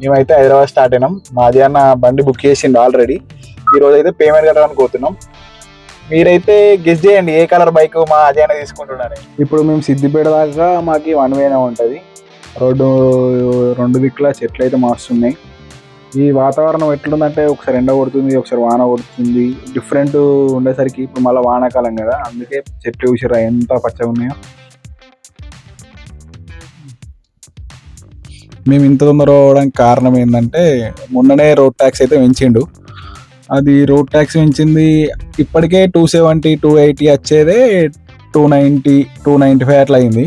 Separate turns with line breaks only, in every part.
మేమైతే హైదరాబాద్ స్టార్ట్ అయినాం. మా అన్న బండి బుక్ చేసిండు ఆల్రెడీ ఈ రోజు అయితే పేమెంట్ కట్టడానికి పోతున్నాం. మీరైతే గెస్ చేయండి ఏ కలర్ బైక్ మా అజయ్ తీసుకుంటున్నారు ఇప్పుడు మేము సిద్దిపేట దాకా మాకు వన్ వేనే ఉంటుంది. రోడ్డు రెండు దిక్కుల చెట్లు అయితే మాస్తున్నాయి. ఈ వాతావరణం ఎట్లుందంటే ఒకసారి ఎండ కొడుతుంది ఒకసారి వాన కొడుతుంది. డిఫరెంట్ ఉండేసరికి ఇప్పుడు మళ్ళీ వానాకాలం కదా అందుకే చెట్లు చూసారా ఎంత పచ్చగా ఉన్నాయో. మేము ఇంత తొందర అవడానికి కారణం ఏంటంటే మొన్ననే రోడ్ ట్యాక్స్ అయితే పెంచిండు. అది రోడ్ ట్యాక్స్ పెంచింది ఇప్పటికే టూ సెవెంటీ టూ ఎయిటీ వచ్చేదే two ninety two ninety five అట్లా అయింది.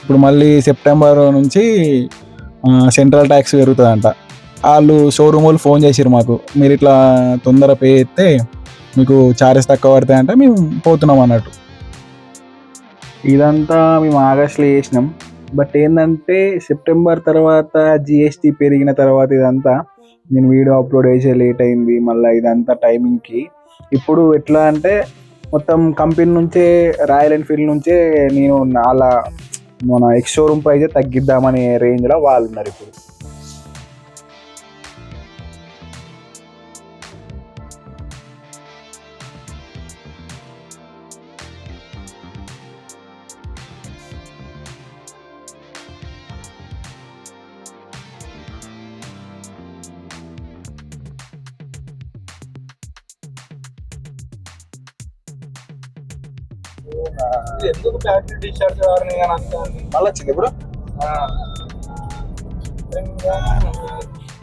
ఇప్పుడు మళ్ళీ సెప్టెంబర్ నుంచి సెంట్రల్ ట్యాక్స్ పెరుగుతుందంట. వాళ్ళు షోరూమ్ వాళ్ళు ఫోన్ చేసిరు మాకు మీరు ఇట్లా తొందర పే చేస్తే మీకు చార్జెస్ తక్కువ పడతాయంటే మేము పోతున్నాం అన్నట్టు. ఇదంతా మేము ఆగస్ట్లో చేసినాం. బట్ ఏంటంటే సెప్టెంబర్ తర్వాత జిఎస్టీ పెరిగిన తర్వాత ఇదంతా నేను వీడియో అప్లోడ్ చేసే లేట్ అయింది మళ్ళీ ఇదంతా టైమింగ్కి ఇప్పుడు ఎట్లా అంటే మొత్తం కంపెనీ నుంచే రాయల్ ఎన్ఫీల్డ్ నుంచే నేను అలా మన ఎక్స్ షోరూమ్ ప్రైజే తగ్గిద్దామనే రేంజ్లో వాళ్ళు ఉన్నారు ఇప్పుడు.
ఎందుకు బ్యాటరీ డిశ్చార్జ్ కానీ అంత
మళ్ళీ వచ్చింది ఇప్పుడు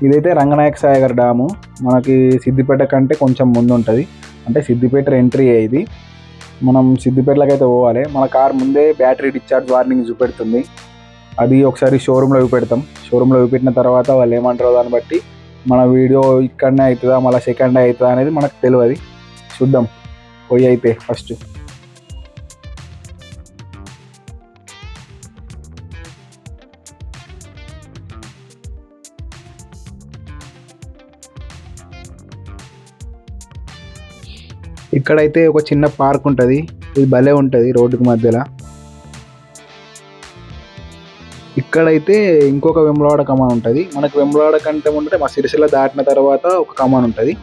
ఇదైతే రంగనాయక సాగర్ డ్యాము మనకి సిద్దిపేట కంటే కొంచెం ముందు ఉంటుంది అంటే సిద్దిపేట ఎంట్రీ ఇది? మనం సిద్దిపేటలోకి అయితే పోవాలి. మన కార్ ముందే బ్యాటరీ డిశ్చార్జ్ వార్నింగ్ చూపెడుతుంది. అది ఒకసారి షోరూంలో చూపెడతాం. షోరూంలో చూపెట్టిన తర్వాత వాళ్ళు ఏమంటారో దాన్ని బట్టి మన వీడియో ఇక్కడనే అవుతుందా మళ్ళీ సెకండ్ అవుతుందా అనేది మనకు తెలియదు చూద్దాం. పోయి అయితే ఫస్ట్ ఇక్కడైతే ఒక చిన్న పార్క్ ఉంటుంది. ఇది భలే ఉంటుంది రోడ్డుకి మధ్యలో. ఇక్కడైతే ఇంకొక వెమ్లవాడ కమాన్ ఉంటుంది. మనకు వెమ్లవాడ కంటే ముందే మా సిరిసిల్ల దాటిన తర్వాత ఒక కమాన్ ఉంటుంది.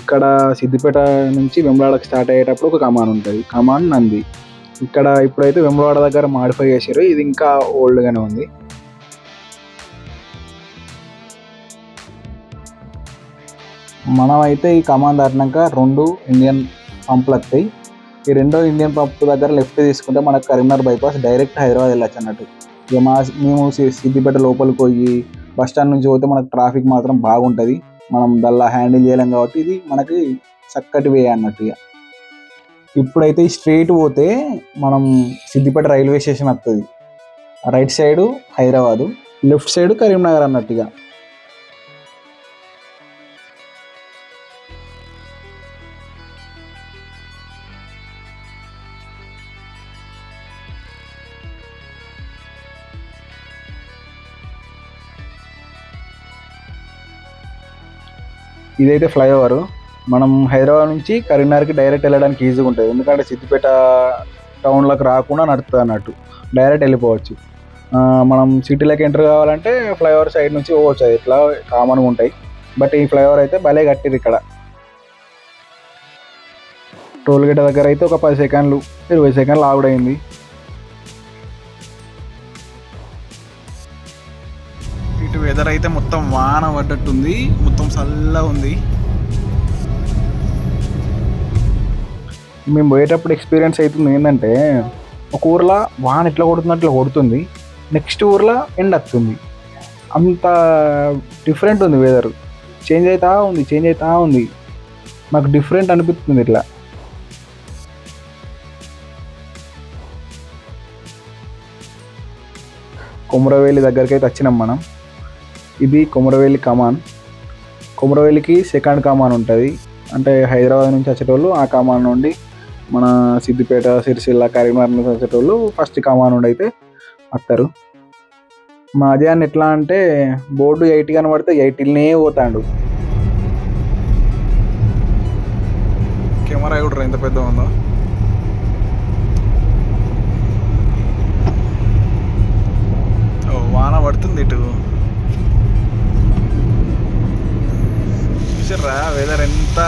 ఇక్కడ సిద్దిపేట నుంచి వెమ్లవాడకి స్టార్ట్ అయ్యేటప్పుడు ఒక కమాన్ ఉంటుంది. కమాన్ నంది. ఇక్కడ ఇప్పుడైతే వెమ్లవాడ దగ్గర మాడిఫై చేశారు ఇది ఇంకా ఓల్డ్గానే ఉంది. మనం అయితే ఈ కమాన్ దాటినాక రెండు ఇండియన్ పంపులు వస్తాయి ఈ రెండో ఇండియన్ పంప్ దగ్గర లెఫ్ట్ తీసుకుంటే మనకు కరీంనగర్ బైపాస్ డైరెక్ట్ హైదరాబాద్ వెళ్ళచ్చు అన్నట్టు. ఇక మా మేము సిద్దిపేట లోపలికి పోయి బస్ స్టాండ్ నుంచి పోతే మనకు ట్రాఫిక్ మాత్రం బాగుంటుంది. మనం దల్లా హ్యాండిల్ చేయలేం కాబట్టి ఇది మనకి చక్కటి వే అన్నట్టు ఇక. ఇప్పుడైతే స్ట్రైట్ పోతే మనం సిద్దిపేట రైల్వే స్టేషన్ వస్తుంది right side Hyderabad left side Karimnagar అన్నట్టుగా ఇదైతే ఫ్లైఓవర్. మనం హైదరాబాద్ నుంచి కరీంనగర్కి డైరెక్ట్ వెళ్ళడానికి ఈజీగా ఉంటుంది. ఎందుకంటే సిద్దిపేట టౌన్లోకి రాకుండా నడుతుంది అన్నట్టు. డైరెక్ట్ వెళ్ళిపోవచ్చు. మనం సిటీలోకి ఎంటర్ కావాలంటే ఫ్లైఓవర్ సైడ్ నుంచి పోవచ్చు. అది ఇట్లా కామన్గా ఉంటాయి. బట్ ఈ ఫ్లైఓవర్ అయితే భలే కట్టిరు ఇక్కడ. టోల్ గేట్ దగ్గర అయితే ఒక పది సెకండ్లు ఇరవై సెకండ్లు ఆవిడైంది ఇటు అయితే మొత్తం వాన పడ్డట్టుంది. మొత్తం చల్లగా ఉంది. మేము పోయేటప్పుడు ఎక్స్పీరియన్స్ అవుతుంది ఏంటంటే ఒక ఊర్లో వాన ఎట్లా కొడుతుంది అట్లా కొడుతుంది. నెక్స్ట్ ఊర్లో ఎండ వస్తుంది. అంత డిఫరెంట్ ఉంది వెదర్ చేంజ్ అవుతా ఉంది చేంజ్ అవుతా ఉంది. నాకు డిఫరెంట్ అనిపిస్తుంది ఇట్లా. కొమరవేలి దగ్గరికి అయితే వచ్చినాం మనం. ఇది కొమరవేలి కమాన్. కొమరవేలికి సెకండ్ కమాన్ ఉంటుంది. అంటే హైదరాబాద్ నుంచి వచ్చేటోళ్ళు ఆ కమాన్ నుండి మన సిద్దిపేట సిరిసిల్ల కరీంనగర్ నుంచి వచ్చేటోళ్ళు ఫస్ట్ కమాన్ నుండి అయితే వస్తారు మా అజయాన్ని ఎట్లా అంటే బోర్డు ఎయిట్ కనబడితే ఎయిటీనే పోతాడు. కెమెరా కూడా ఎంత పెద్ద ఉందో? వాన పడుతుంది ఇటు. చూసారా వెదర్ ఎంత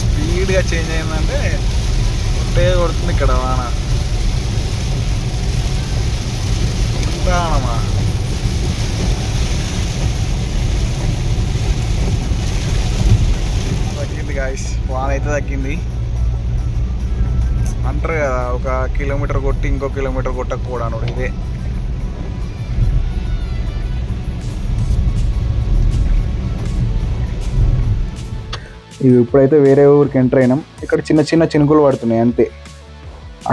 స్పీడ్గా చేంజ్ అయిందంటే కొట్టే కొడుతుంది ఇక్కడ వాన. వానమా? తగ్గింది గాయస్ వాన అయితే తగ్గింది. అంటారు కదా ఒక కిలోమీటర్ కొట్టి ఇంకో కిలోమీటర్ కొట్టకపోవడానికి ఇదే. ఇప్పుడైతే వేరే ఊరికి ఎంటర్ అయినాం. ఇక్కడ చిన్న చిన్న చినుకులు పడుతున్నాయి అంతే.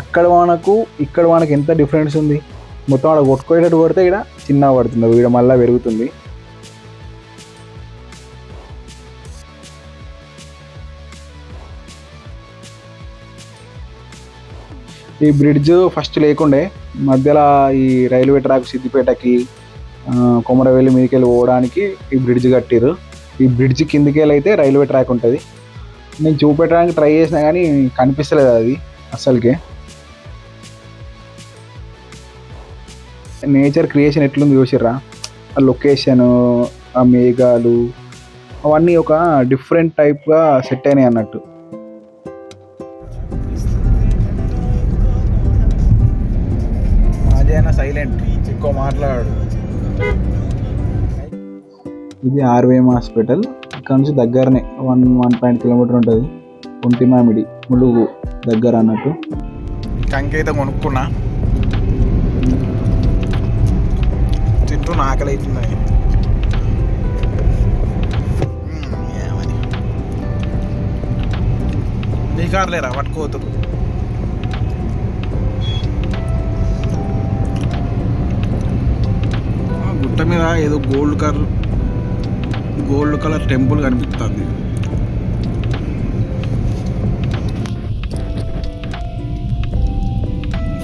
అక్కడ వానకు ఇక్కడ వానకు ఎంత డిఫరెన్స్ ఉంది? మొత్తం ఆడ కొట్టుకోయేటట్టు కొడితే ఇక్కడ చిన్నగా పడుతుంది వీడ మళ్ళీ పెరుగుతుంది. ఈ బ్రిడ్జ్ ఫస్ట్ లేకుండే మధ్యలో ఈ రైల్వే ట్రాక్ సిద్దిపేటకి కొమరవెల్లి కొమరవెల్లి మీదకెళ్ళి పోవడానికి ఈ బ్రిడ్జ్ కట్టిరు ఈ బ్రిడ్జ్ కిందికి అయితే రైల్వే ట్రాక్ ఉంటుంది. నేను చూపెట్టడానికి ట్రై చేసినా కానీ కనిపిస్తలేదు అది అస్సలకే నేచర్ క్రియేషన్ ఎట్లుంది చూసిర్రా? ఆ లొకేషన్ ఆ మేఘాలు అవన్నీ ఒక డిఫరెంట్ టైప్గా సెట్ అయినాయి అన్నట్టు. ఇది ఆర్వీఎం హాస్పిటల్. ఇక్కడ నుంచి దగ్గరనే వన్ వన్ పాయింట్ కిలోమీటర్ ఉంటుంది. ఒంటి మామిడి ములుగు దగ్గర అన్నట్టు. కంకైతే కొనుక్కున్నా. తింటూ ఆకలి అవుతుంది నీ కార్లేరా పట్టుకోవద్దు. గుట్ట మీద ఏదో gold colour gold colour temple కనిపిస్తుంది.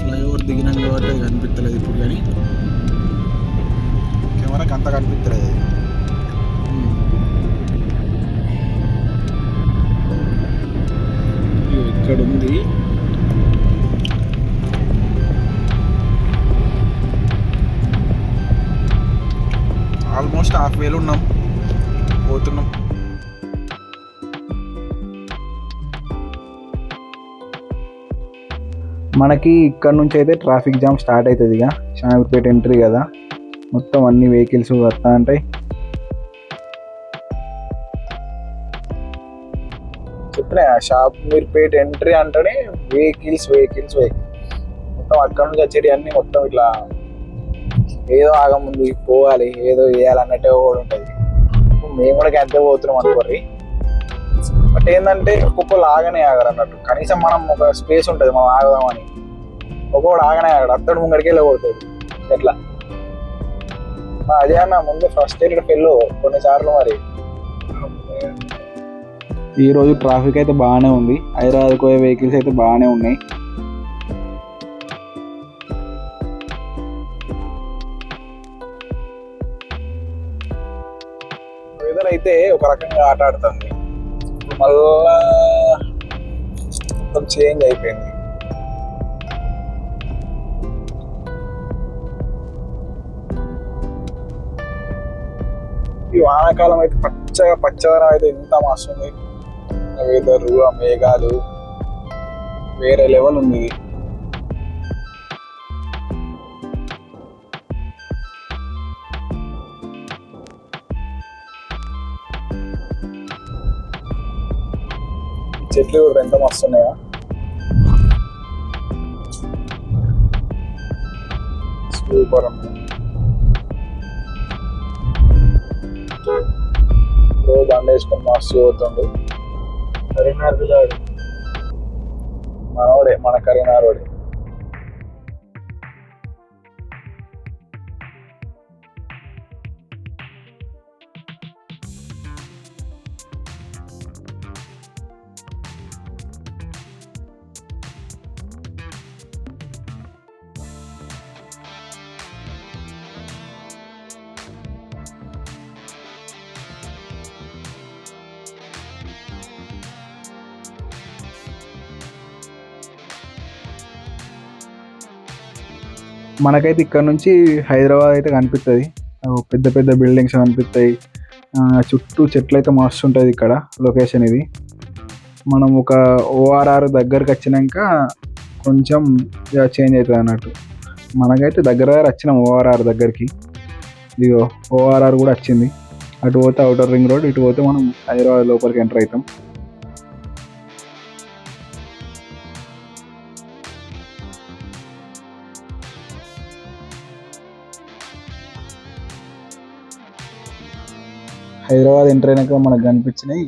ఫ్లైఓవర్ దిగినాం కాబట్టి అది కనిపించలేదు ఇప్పుడు కానీ. కెమెరాకి అంత కనిపించలేదు అది. ఇక్కడ ఉంది ఆల్మోస్ట్ హాఫ్ వేలు ఉన్నాం. పోతున్నాం. మనకి ఇక్కడ నుంచి అయితే ట్రాఫిక్ జామ్ స్టార్ట్ అవుతుంది ఇక. షామీర్పేట ఎంట్రీ కదా. మొత్తం అన్ని వెహికల్స్ వస్తా ఉంటాయి. చెప్పినా షాప్ మీర్పేట ఎంట్రీ అంటేనే వెహికల్స్ వెహికల్స్ వెహికల్స్ మొత్తం అక్కడ నుంచి వచ్చేది అన్ని మొత్తం ఇట్లా ఏదో ఆగముంది పోవాలి ఏదో వేయాలన్నట్టే కూడా ఉంటుంది. మేము కూడా అంతే పోతున్నాం అనుకోర్రి బట్ ఏంటంటే ఒక్కొక్కరు ఆగనే ఆగరు అన్నట్టు. కనీసం మనం ఒక స్పేస్ ఉంటుంది మనం ఆగదామని. ఒక్కొక్కడు ఆగనే ఆగడు అత్తడు ముంగడికి వెళ్ళకూడదు ఎట్లా? మా అదే అన్న ముందు ఫస్ట్ ఇక్కడ పెళ్ళు కొన్నిసార్లు మరి. ఈ రోజు ట్రాఫిక్ అయితే బాగానే ఉంది. హైదరాబాద్ పోయే వెహికల్స్ అయితే బాగానే ఉన్నాయి. అయితే ఒక రకంగా ఆట ఆడుతుంది. మళ్ళా మొత్తం చేంజ్ అయిపోయింది. ఈ వానాకాలం అయితే పచ్చగా పచ్చదనం అయితే ఎంత మస్తుంది వెదరు ఆ మేఘాలు వేరే లెవెల్ ఉంది. చెట్లు కూడా ఎంత మస్తున్నాయా సూపర్ రోజు ఓ బండ వేసుకొని మస్తు పోతుండు. కరీంనగర్ పిల్లాడు మనోడే మన కరీంనగర్ వాడే. మనకైతే ఇక్కడ నుంచి హైదరాబాద్ అయితే కనిపిస్తుంది పెద్ద పెద్ద బిల్డింగ్స్ కనిపిస్తాయి చుట్టూ చెట్లు అయితే మస్తు ఉంటుంది ఇక్కడ లొకేషన్ ఇది. మనం ఒక ఓఆర్ఆర్ దగ్గరకు వచ్చినాక కొంచెం చేంజ్ అవుతుంది అన్నట్టు. మనకైతే దగ్గర దగ్గర వచ్చినాం ఓఆర్ఆర్ దగ్గరికి. ఇదిగో ఓఆర్ఆర్ కూడా వచ్చింది. అటు పోతే అవుటర్ రింగ్ రోడ్ ఇటు పోతే మనం హైదరాబాద్ లోపలికి ఎంటర్ అవుతాం హైదరాబాద్ ఎంటర్ అయినాక మనకు కనిపించినాయి.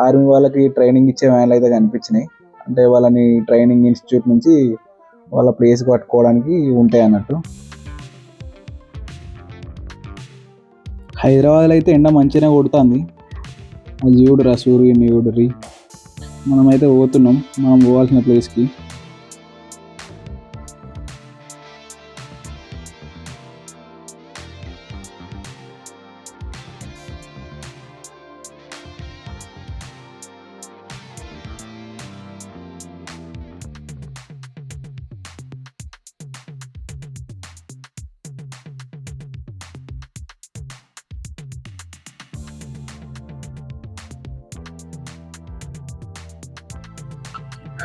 ఆర్మీ వాళ్ళకి ట్రైనింగ్ ఇచ్చే వ్యాన్లు అయితే కనిపించినాయి. అంటే వాళ్ళని ట్రైనింగ్ ఇన్స్టిట్యూట్ నుంచి వాళ్ళ ప్లేస్ పట్టుకోవడానికి ఉంటాయి అన్నట్టు. హైదరాబాద్లో అయితే ఎండ మంచిగానే కొడుతుంది. అది చూడురా సూర్యుని చూడురి మనమైతే పోతున్నాం. మనం పోవాల్సిన ప్లేస్కి.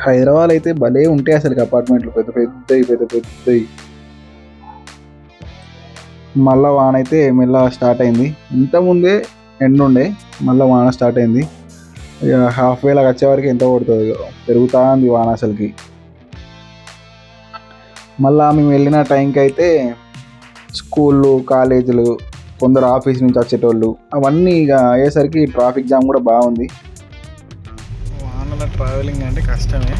హైదరాబాద్ అయితే భలే ఉంటాయి అసలు అపార్ట్మెంట్లు. పెద్ద పెద్దవి పెద్ద పెద్దవి మళ్ళా వాన అయితే మెల్ల స్టార్ట్ అయింది. ఇంతకుముందే ఎండ్ ఉండే మళ్ళీ వాన స్టార్ట్ అయింది. ఇక హాఫ్ వేలాగా వచ్చేవరకు ఎంత పడుతుంది ఇక పెరుగుతా ఉంది వాన అసలుకి. మళ్ళా మేము వెళ్ళిన టైంకి అయితే స్కూళ్ళు కాలేజీలు కొందరు ఆఫీస్ నుంచి వచ్చేటోళ్ళు అవన్నీ ఇక అయ్యేసరికి ట్రాఫిక్ జామ్ కూడా బాగుంది. ట్రావెలింగ్ అంటే కష్టమే.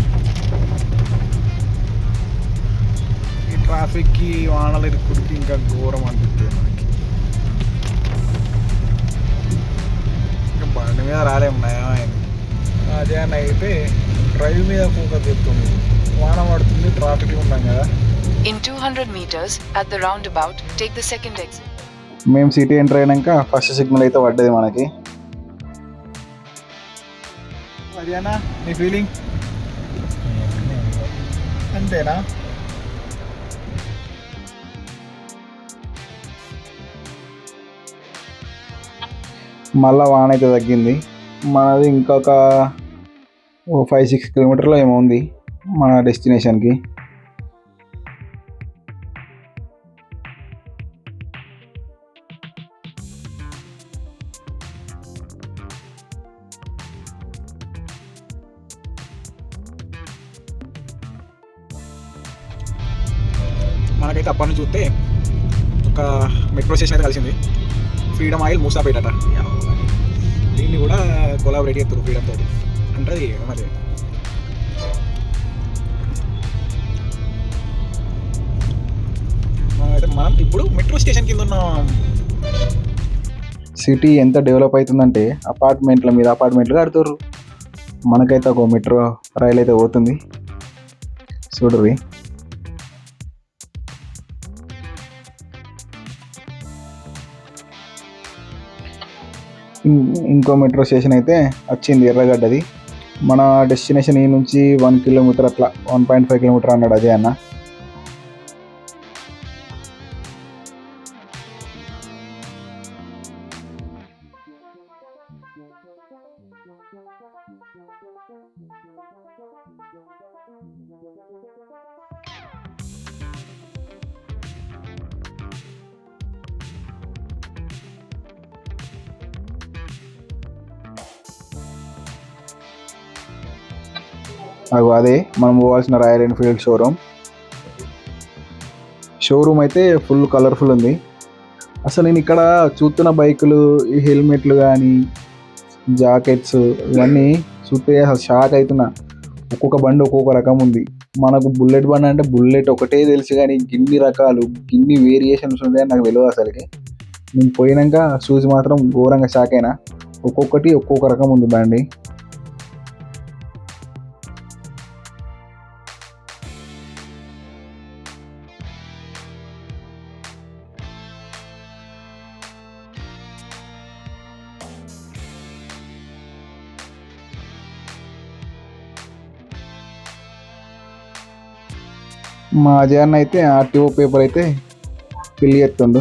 ఈ ట్రాఫిక్కి వానల ఇరుకుడికి ఇంకా ఘోరం అనిపిస్తుంది మనకి. ఇంకా బండి మీద రాలేము నయమైంది అదే అని అయితే డ్రైవ్ మీద ఫోకస్ చెప్తుంది వాన పడుతుంది ట్రాఫిక్ ఉన్నాం కదా.
In 200 meters, at the roundabout, take the second exit.
మేము సిటీ ఎంటర్ అయినాక ఫస్ట్ సిగ్నల్ అయితే పడ్డది మనకి. అదేనా నీ ఫీలింగ్ అంతేనా మళ్ళా వాన అయితే తగ్గింది. మనది ఇంకొక ఓ ఫైవ్ సిక్స్ కిలోమీటర్లో ఏమో ఉంది మన డెస్టినేషన్కి
స్టేషన్ అయితే కలిసింది. ఫ్రీడమ్ ఆయిల్ మూసాపేట దీన్ని కూడా కొలాబరేట్ చేస్తారు ఫ్రీడమ్ తోటి. అంటే మరి మనం ఇప్పుడు మెట్రో స్టేషన్ కింద ఉన్నాం
సిటీ ఎంత డెవలప్ అవుతుందంటే అపార్ట్మెంట్ల మీద అపార్ట్మెంట్లు కడుతుర్రు. మనకైతే ఒక మెట్రో రైలు అయితే పోతుంది. చూడరి ఇంకో మెట్రో స్టేషన్ అయితే వచ్చింది ఎర్రగడ్డది. మన డెస్టినేషన్ ఈ నుంచి వన్ కిలోమీటర్ అట్లా వన్ పాయింట్ ఫైవ్ కిలోమీటర్ అన్నాడు అదే అన్న. అగో అదే మనం పోవాల్సిన రాయల్ ఎన్ఫీల్డ్ షోరూమ్ షోరూమ్ అయితే ఫుల్ కలర్ఫుల్ ఉంది. అసలు నేను ఇక్కడ చూస్తున్న బైకులు ఈ హెల్మెట్లు కానీ జాకెట్స్ ఇవన్నీ చూస్తే అసలు షాక్ అవుతున్నా ఒక్కొక్క బండి ఒక్కొక్క రకం ఉంది. మనకు బుల్లెట్ బండి అంటే బుల్లెట్ ఒకటే తెలుసు కానీ గిన్ని రకాలు గిన్ని వేరియేషన్స్ ఉన్నాయని నాకు తెలియదు అసలుకి. నేను పోయినాక చూసి మాత్రం ఘోరంగా షాక్ అయినా. ఒక్కొక్కటి ఒక్కొక్క రకం ఉంది బండి. మా అజయ్ అన్న అయితే ఆర్టీఓ పేపర్ అయితే ఫిల్ చేస్తుండు.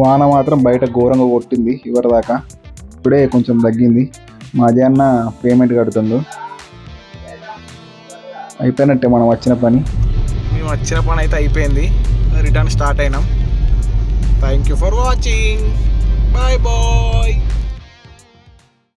వాన మాత్రం బయట ఘోరంగా కొట్టింది ఇవరిదాకా ఇప్పుడే కొంచెం తగ్గింది. మా అన్న పేమెంట్ కడుతుండు. అయిపోయినట్టే మనం వచ్చిన పని.
మేము వచ్చిన పని అయితే అయిపోయింది. రిటర్న్ స్టార్ట్ అయినాం. Thank you for watching Bye, boy.